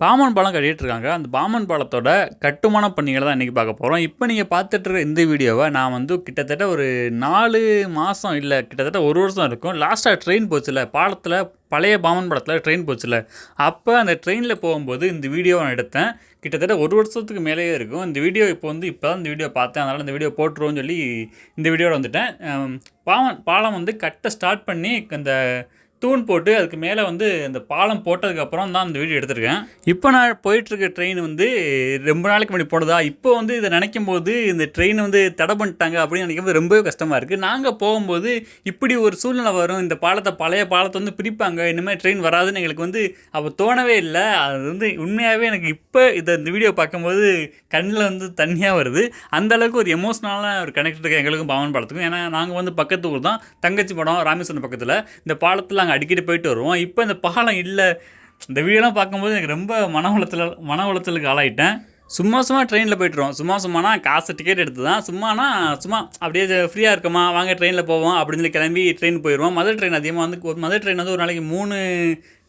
பாமன் பாலம் கட்டிட்டு இருக்காங்க அந்த பாமன் பாலத்தோட கட்டுமான பணிகளை தான் இன்றைக்கி பார்க்க போகிறோம் இப்போ நீங்கள் பார்த்துட்டு இந்த வீடியோவை நான் வந்து கிட்டத்தட்ட ஒரு நாலு மாதம் இல்லை கிட்டத்தட்ட ஒரு வருஷம் இருக்கும். லாஸ்ட்டாக ட்ரெயின் போச்சுல பாலத்தில் பழைய பாமன் பாலத்தில் ட்ரெயின் போச்சுல. அப்போ அந்த ட்ரெயினில் போகும்போது இந்த வீடியோவை நான் எடுத்தேன். கிட்டத்தட்ட ஒரு வருஷத்துக்கு மேலேயே இருக்கும். இந்த வீடியோ இப்போ வந்து இப்போ தான் இந்த வீடியோ பார்த்தேன். அதனால் இந்த வீடியோ போட்டுருவோம்னு சொல்லி இந்த வீடியோவில் வந்துட்டேன். அம், பாலம் வந்து கட்ட ஸ்டார்ட் பண்ணி அந்த தூண் போட்டு அதுக்கு மேலே வந்து இந்த பாலம் போட்டதுக்கப்புறம் தான் இந்த வீடியோ எடுத்திருக்கேன். இப்போ நான் போயிட்டுருக்க ட்ரெயின் வந்து ரொம்ப நாளைக்கு முன்னாடி போனதா? இப்போ வந்து இதை நினைக்கும் போது இந்த ட்ரெயின் வந்து தடை பண்ணிட்டாங்க அப்படின்னு நினைக்கும் போது ரொம்பவே கஷ்டமாக இருக்குது நாங்கள் போகும்போது இப்படி ஒரு சூழ்நிலை வரும். இந்த பாலத்தை பழைய பாலத்தை வந்து பிரிப்பாங்க. இனிமேல் ட்ரெயின் வராதுன்னு எங்களுக்கு வந்து அப்போ தோணவே இல்லை. அது வந்து உண்மையாகவே எனக்கு இப்போ இதை இந்த வீடியோ பார்க்கும்போது கண்ணில் வந்து தண்ணியாக வருது. அந்தளவுக்கு ஒரு எமோஷ்னலான ஒரு கனெக்ட் இருக்குது எங்களுக்கும் பாவன் படத்துக்கும் ஏன்னா நாங்கள் வந்து பக்கத்து ஊர் தான். தங்கச்சி படம் ராமேஸ்வரம் பக்கத்தில். இந்த பாலத்தில் நாங்கள் அடிக்கடி போயிட்டு வருவோம். இப்போ இந்த பாலம் இல்லை. இந்த வீடெல்லாம் பார்க்கும்போது எனக்கு ரொம்ப மன உளத்தில் மன உளத்தலுக்கு ஆளாயிட்டேன். சும்மா சும்மா ட்ரெயினில் போய்ட்டுருவோம் சும்மா சும்மானா காசு டிக்கெட் எடுத்து தான் சும்மானா சும்மா அப்படியே ஃப்ரீயாக இருக்கமா? வாங்க ட்ரெயினில் போவோம். அப்படின்னு சொல்லி கிளம்பி ட்ரெயின் போயிடுவோம் மதுரை ட்ரெயின் அதிகமாக வந்து ஒரு மதுரை ட்ரெயின் வந்து ஒரு நாளைக்கு மூணு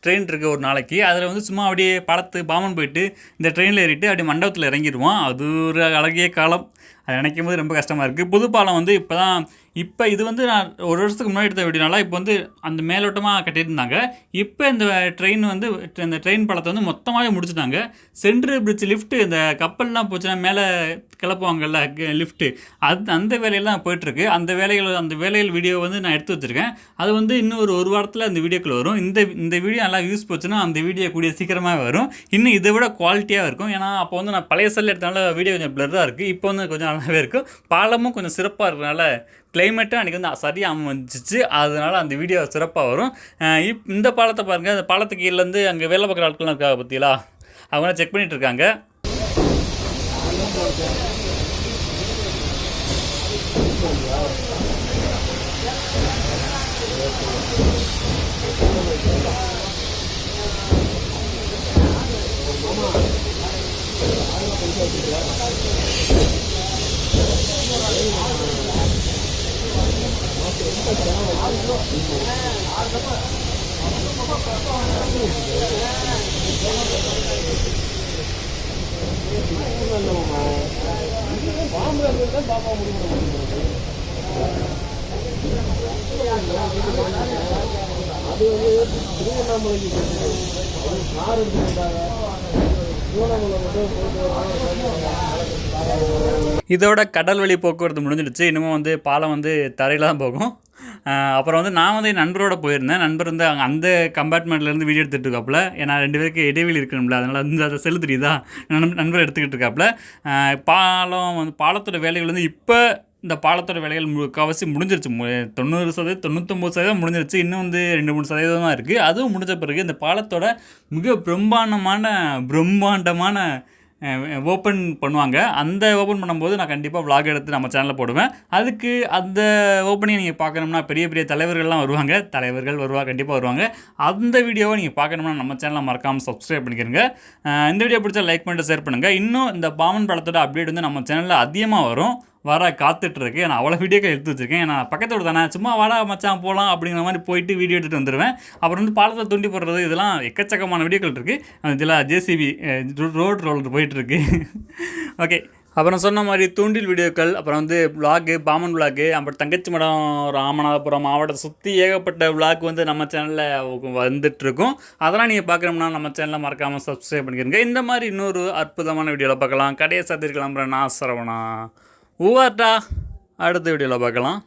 ட்ரெயின் இருக்குது ஒரு நாளைக்கு. அதில் வந்து சும்மா அப்படியே படத்து பாமன் போயிட்டு இந்த ட்ரெயினில் ஏறிட்டு அப்படியே மண்டபத்தில் இறங்கிடுவோம் அது ஒரு அழகிய காலம். அதை நினைக்கும் போது ரொம்ப கஷ்டமாக இருக்குது புது பாலம் வந்து இப்போ தான் இப்போ இது வந்து நான் ஒரு வருஷத்துக்கு முன்னாடி எடுத்த வீடியோனால இப்போ வந்து அந்த மேலோட்டமாக கட்டியிருந்தாங்க. இப்போ இந்த ட்ரெயின் வந்து இந்த ட்ரெயின் பாலத்தை வந்து மொத்தமாகவே முடிச்சுட்டாங்க. சென்ட்ரு பிரிட்ஜ் லிஃப்ட்டு இந்த கப்பல்லாம் போச்சுன்னா மேலே கிளப்புவாங்கல்ல லிஃப்ட்டு அது அந்த வேலையெல்லாம் போயிட்டுருக்கு. அந்த வேலைகள் அந்த வேலைகள் வீடியோ வந்து நான் எடுத்து வச்சுருக்கேன். அது வந்து இன்னும் ஒரு ஒரு வாரத்தில் அந்த வீடியோக்குள்ள வரும். இந்த இந்த வீடியோ நல்லா யூஸ் போச்சுன்னா அந்த வீடியோ கூடிய சீக்கிரமாக வரும். இன்னும் இதை விட குவாலிட்டியாக இருக்கும். ஏன்னா அப்போ வந்து நான் பழைய செல் எடுத்தனால வீடியோ கொஞ்சம் ப்ளர்ராக இருக்குது இப்போ வந்து கொஞ்சம் நல்லாவே இருக்கும் பாலமும் கொஞ்சம் சிறப்பாக இருக்கனால கிளைமேட்டும் அன்றைக்கி வந்து சரியாக அமைஞ்சிச்சு. அதனால் அந்த வீடியோ சிறப்பாக வரும். இப் இந்த பாலத்தை பாருங்கள் அந்த பாலத்துக்கு கீழேருந்து அங்கே வேலை பார்க்குற ஆட்கள்லாம் இருக்காங்க பார்த்தீங்களா அவங்களாம் செக் பண்ணிட்டு இருக்காங்க. இதோட கடல் வழி போக்குவரத்து முடிஞ்சிடுச்சு. இன்னமும் வந்து பாலம் வந்து தரையில் தான் போகும். அப்புறம் வந்து நான் வந்து என் நண்பரோட போயிருந்தேன். நண்பர் வந்து அங்கே அந்த கம்பார்ட்மெண்ட்லேருந்து வீடியோ எடுத்துகிட்டு இருக்காப்புல. ஏன்னா ரெண்டு பேருக்கு இடைவெளி இருக்கணும்ல. அதனால் வந்து அதை செல்லு தெரியுதா? நண்பர் நண்பர் எடுத்துக்கிட்டு இருக்காப்புல. பாலம் வந்து பாலத்தோட வேலைகள் வந்து இப்போ இந்த பாலத்தோட வேலைகள் முக்கால்வாசி முடிஞ்சிருச்சு. தொண்ணூறு சதவீதம் தொண்ணூத்தொம்பது சதவீதம் முடிஞ்சிருச்சு. இன்னும் வந்து ரெண்டு மூணு சதவீதம் தான் இருக்குது அதுவும் முடிஞ்ச பிறகு இந்த பாலத்தோட மிக பிரம்மாண்டமான பிரம்மாண்டமான ஓப்பன் பண்ணுவாங்க. அந்த ஓப்பன் பண்ணும்போது நான் கண்டிப்பாக விளாக் எடுத்து நம்ம சேனலில் போடுவேன். அதுக்கு அந்த ஓப்பனிங் நீங்கள் பார்க்கணும்னா பெரிய பெரிய தலைவர்கள்லாம் வருவாங்க. தலைவர்கள் வருவா கண்டிப்பாக வருவாங்க. அந்த வீடியோவை நீங்கள் பார்க்கணும்னா நம்ம சேனலை மறக்காமல் சப்ஸ்கிரைப் பண்ணிக்கிறங்க இந்த வீடியோ பிடிச்சா லைக் பண்ணிட்டு ஷேர் பண்ணுங்கள் இன்னும் இந்த பாமன் படத்தோட அப்டேட் வந்து நம்ம சேனலில் அதிகமாக வரும். வர காத்துட்ருக்கு. நான் அவ்வளோ வீடியோக்கள் எடுத்து வச்சுருக்கேன். நான் பக்கத்தோடு தானே. சும்மா வாடா மச்சான் போகலாம் அப்படிங்கிற மாதிரி போயிட்டு வீடியோ எடுத்துகிட்டு வந்துடுவேன் அப்புறம் வந்து பாலத்தை தூண்டி போடுறது இதெல்லாம் எக்கச்சக்கமான வீடியோக்கள் இருக்குது இதில் ஜேசிபி ரோட் ரோலர் போயிட்டுருக்கு ஓகே அப்புறம் சொன்ன மாதிரி தூண்டில் வீடியோக்கள் அப்புறம் வந்து விளாகு பாமன் விளாகு அப்புறம் தங்கச்சி மடம் ராமநாதபுரம் மாவட்டத்தை சுற்றி ஏகப்பட்ட விளாக் வந்து நம்ம சேனலில் வந்துட்டுருக்கும் அதெல்லாம் நீங்கள் பார்க்கணும்னா நம்ம சேனலில் மறக்காமல் சப்ஸ்கிரைப் பண்ணிக்கிறீங்க இந்த மாதிரி இன்னொரு அற்புதமான வீடியோவில் பார்க்கலாம். கடையை சத்திரி கிளம்புறேன். நான் சரவணா. ஊவார்டா அடுத்த வீடியோவில் பார்க்கலாம்.